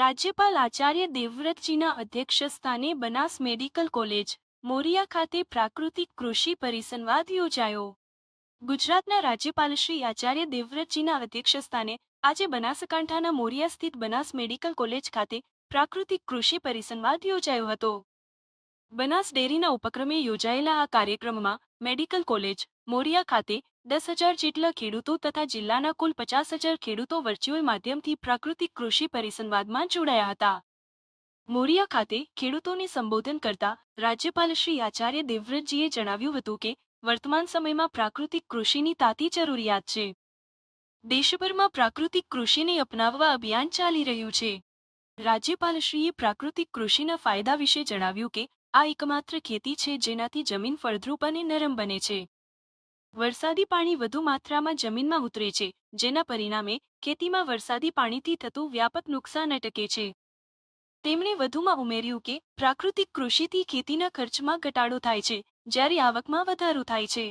રાજ્યપાલ આચાર્ય દેવવ્રતજીના અધ્યક્ષસ્થાને Banas medical college, Morya ખાતે પ્રાકૃતિક કૃષિ પરિસંવાદ યોજાયો. ગુજરાતના રાજ્યપાલ શ્રી આચાર્ય દેવવ્રતજીના અધ્યક્ષસ્થાને આજે બનાસકાંઠાના મોરિયા સ્થિત બનાસ મેડિકલ કોલેજ ખાતે પ્રાકૃતિક કૃષિ પરિસંવાદ યોજાયો હતો. બનાસ ડેરીના ઉપક્રમે યોજાયેલા આ કાર્યક્રમમાં મેડિકલ કોલેજ, મોરિયા ખાતે દસ હજાર જેટલા ખેડૂતો તથા જિલ્લાના કુલ પચાસ હજાર ખેડૂતો વર્ચ્યુઅલ માધ્યમથી પ્રાકૃતિક કૃષિ પરિસંવાદમાં જોડાયા હતા. મોરિયા ખાતે ખેડૂતોને સંબોધન કરતા રાજ્યપાલ શ્રી આચાર્ય દેવવ્રતજીએ જણાવ્યું હતું કે, વર્તમાન સમયમાં પ્રાકૃતિક કૃષિની તાતી જરૂરિયાત છે. દેશભરમાં પ્રાકૃતિક કૃષિને અપનાવવા અભિયાન ચાલી રહ્યું છે. રાજ્યપાલશ્રીએ પ્રાકૃતિક કૃષિના ફાયદા વિશે જણાવ્યું કે, આ એકમાત્ર ખેતી છે જેનાથી જમીન ફળદ્રુપ અને નરમ બને છે. વરસાદી પાણી વધુ માત્રામાં જમીનમાં ઉતરે છે, જેના પરિણામે ખેતીમાં વરસાદી પાણીથી થતું વ્યાપક નુકસાન અટકે છે. તેમણે વધુમાં ઉમેર્યું કે, પ્રાકૃતિક કૃષિથી ખેતીના ખર્ચમાં ઘટાડો થાય છે, જ્યારે આવકમાં વધારો થાય છે.